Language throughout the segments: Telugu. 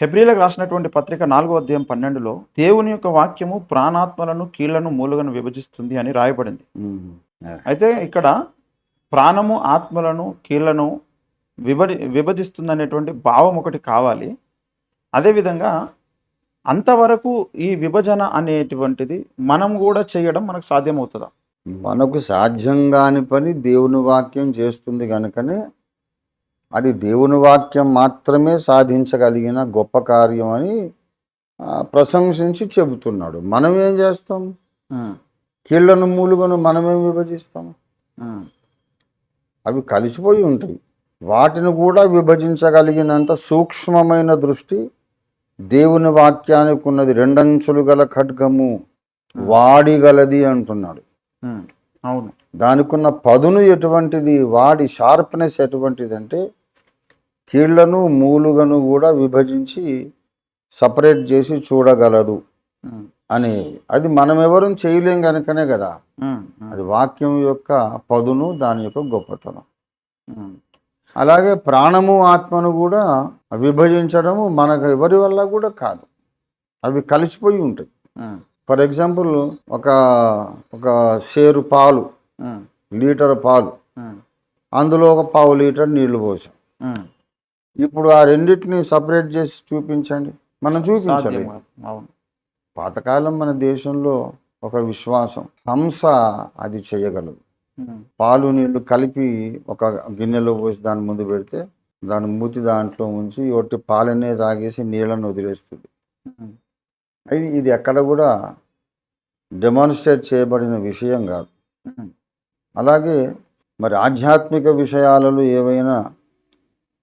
హెబ్రిలకు రాసినటువంటి పత్రిక నాలుగో అధ్యాయం పన్నెండులో దేవుని యొక్క వాక్యము ప్రాణాత్మలను కీళ్ళను మూలుగను విభజిస్తుంది అని రాయబడింది. ఉమ్. అయితే ఇక్కడ ప్రాణము ఆత్మలను కీళ్ళను విభజి విభజిస్తుంది అనేటువంటి భావం ఒకటి కావాలి. అదేవిధంగా అంతవరకు ఈ విభజన అనేటువంటిది మనం కూడా చేయడం మనకు సాధ్యమవుతుందా? మనకు సాధ్యం కాని పని దేవుని వాక్యం చేస్తుంది కనుకనే అది దేవుని వాక్యం మాత్రమే సాధించగలిగిన గొప్ప కార్యం అని ప్రశంసించి చెబుతున్నాడు. మనం ఏం చేస్తాం? కీళ్ళను మూలుగను మనమేం విభజిస్తాం. అవి కలిసిపోయి ఉంటాయి. వాటిని కూడా విభజించగలిగినంత సూక్ష్మమైన దృష్టి దేవుని వాక్యానికి ఉన్నది. రెండంచులు గల ఖడ్గము వాడిగలది అంటున్నాడు. అవును. దానికున్న పదును ఎటువంటిది? వాడి షార్ప్నెస్ ఎటువంటిది అంటే కీళ్ళను మూలుగను కూడా విభజించి సపరేట్ చేసి చూడగలదు అని. అది మనం ఎవరు చేయలేం కనుకనే కదా. అది వాక్యం యొక్క పదును దాని యొక్క గొప్పతనం. అలాగే ప్రాణము ఆత్మను కూడా విభజించడము మనకు ఎవరి వల్ల కూడా కాదు. అవి కలిసిపోయి ఉంటాయి. ఫర్ ఎగ్జాంపుల్ ఒక ఒక సేరు పాలు లీటర్ పాలు. అందులో ఒక పావు లీటర్ నీళ్ళు పోసాం. ఇప్పుడు ఆ రెండింటిని సపరేట్ చేసి చూపించండి. మనం చూపించాలి. పాతకాలం మన దేశంలో ఒక విశ్వాసం హంస అది చేయగలదు. పాలు నీళ్ళు కలిపి ఒక గిన్నెలో పోసి దాని ముందు పెడితే దాని మూతి దాంట్లో ఉంచి ఒట్టి పాలనే తాగేసి నీళ్ళను వదిలేస్తుంది. అది ఇది ఎక్కడ కూడా డెమాన్స్ట్రేట్ చేయబడిన విషయం కాదు. అలాగే మరి ఆధ్యాత్మిక విషయాలలో ఏవైనా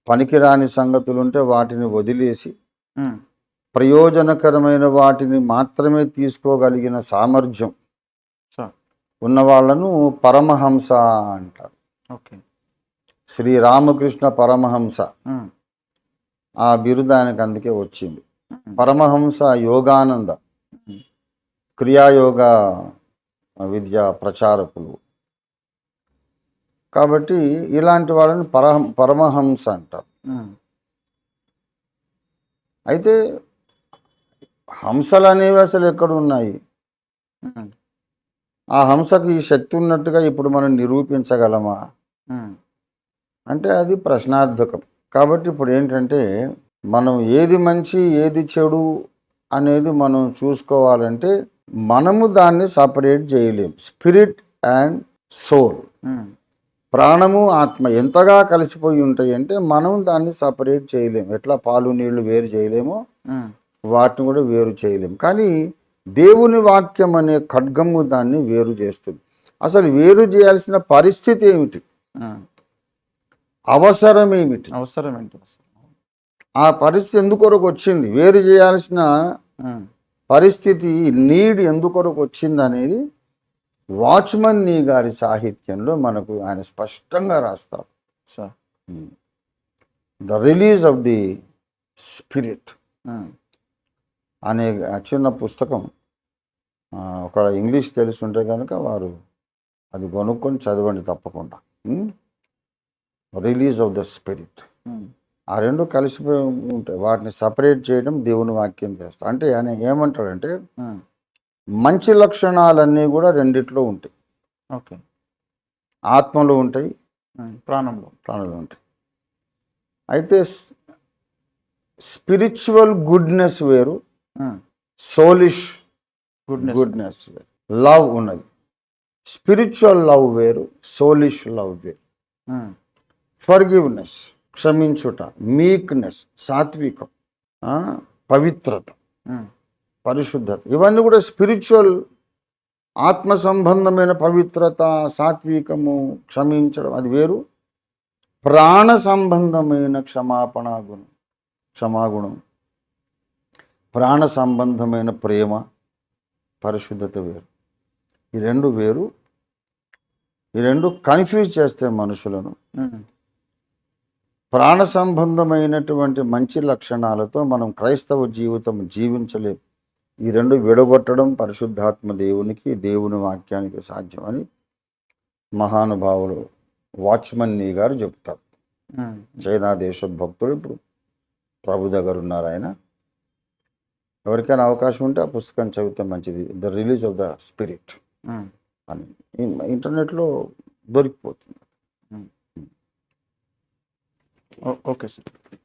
పనికిరాని సంగతులు ఉంటే వాటిని వదిలేసి ప్రయోజనకరమైన వాటిని మాత్రమే తీసుకోగలిగిన సామర్థ్యం ఉన్న వాళ్ళను పరమహంస అంటారు. ఓకే. శ్రీరామకృష్ణ పరమహంస. ఆ బిరుదు ఆయనకు అందుకే వచ్చింది. పరమహంస యోగానంద. క్రియాయోగ విద్య ప్రచారకులు. కాబట్టి ఇలాంటి వాళ్ళని పర పరమహంస అంటారు. అయితే హంసలు అనేవి అసలు ఎక్కడ ఉన్నాయి ఆ హంసకు ఈ శక్తి ఉన్నట్టుగా ఇప్పుడు మనం నిరూపించగలమా? అంటే అది ప్రశ్నార్థకం. కాబట్టి ఇప్పుడు ఏంటంటే మనం ఏది మంచి ఏది చెడు అనేది మనం చూసుకోవాలంటే మనము దాన్ని సపరేట్ చేయలేం. Spirit and soul. ప్రాణము ఆత్మ ఎంతగా కలిసిపోయి ఉంటాయి అంటే మనం దాన్ని సపరేట్ చేయలేం ఎట్లా పాలు నీళ్ళు వేరు చేయలేమో వాటిని కూడా వేరు చేయలేం కానీ దేవుని వాక్యం అనే ఖడ్గము దాన్ని వేరు చేస్తుంది. అసలు వేరు చేయాల్సిన పరిస్థితి ఏమిటి? అవసరం ఏమిటి? అవసరం ఏంటి? ఆ పరిస్థితి ఎందుకొరకు వచ్చింది? వేరు చేయాల్సిన పరిస్థితి నీడ్ ఎందుకొరకు వచ్చింది అనేది వాచ్మన్ నీ గారి సాహిత్యంలో మనకు ఆయన స్పష్టంగా రాస్తారు sir. The release of the spirit అనే చిన్న పుస్తకం ఒక ఇంగ్లీష్ తెలిసి ఉంటే కనుక వారు అది కొనుక్కొని చదవండి తప్పకుండా. రిలీజ్ ఆఫ్ ద స్పిరిట్ ఆ రెండు కలిసిపోయి ఉంటాయి. వాటిని సపరేట్ చేయడం దేవుని వాక్యం చేస్తా. అంటే ఆయన ఏమంటాడంటే ఉమ్, మంచి లక్షణాలన్నీ కూడా రెండిట్లో ఉంటాయి. ఓకే. ఆత్మలో ఉంటాయి. ప్రాణంలో ప్రాణంలో ఉంటాయి. అయితే స్పిరిచువల్ గుడ్నెస్ వేరు సోలిష్ గుడ్నెస్. గుడ్నెస్ వేరు. లవ్ ఉన్నది. స్పిరిచువల్ లవ్ వేరు సోలిష్ లవ్ వేరు. ఫర్గివ్నెస్ క్షమించుట మీక్నెస్ సాత్వికం పవిత్రత. పరిశుద్ధత. ఇవన్నీ కూడా స్పిరిచువల్ ఆత్మ సంబంధమైన పవిత్రత సాత్వికము క్షమించడం అది వేరు. ప్రాణ సంబంధమైన క్షమాపణ గుణం క్షమాగుణం. ప్రాణ సంబంధమైన ప్రేమ పరిశుద్ధత వేరు. ఈ రెండు వేరు. ఈ రెండు కన్ఫ్యూజ్ చేస్తే మనుషులను. ప్రాణ సంబంధమైనటువంటి మంచి లక్షణాలతో మనం క్రైస్తవ జీవితం జీవించలేం. ఈ రెండు విడగొట్టడం పరిశుద్ధాత్మ దేవునికి దేవుని వాక్యానికి సాధ్యమని మహానుభావుడు వాచ్మన్ నీ గారు చెప్తారు. చైనా దేశ భక్తుడు ఇప్పుడు ప్రభు దగ్గర ఉన్నారు ఆయన. ఎవరికైనా అవకాశం ఉంటే ఆ పుస్తకం చదివితే మంచిది. The release of the spirit. అని. ఇంటర్నెట్లో దొరికిపోతుంది. Okay sir.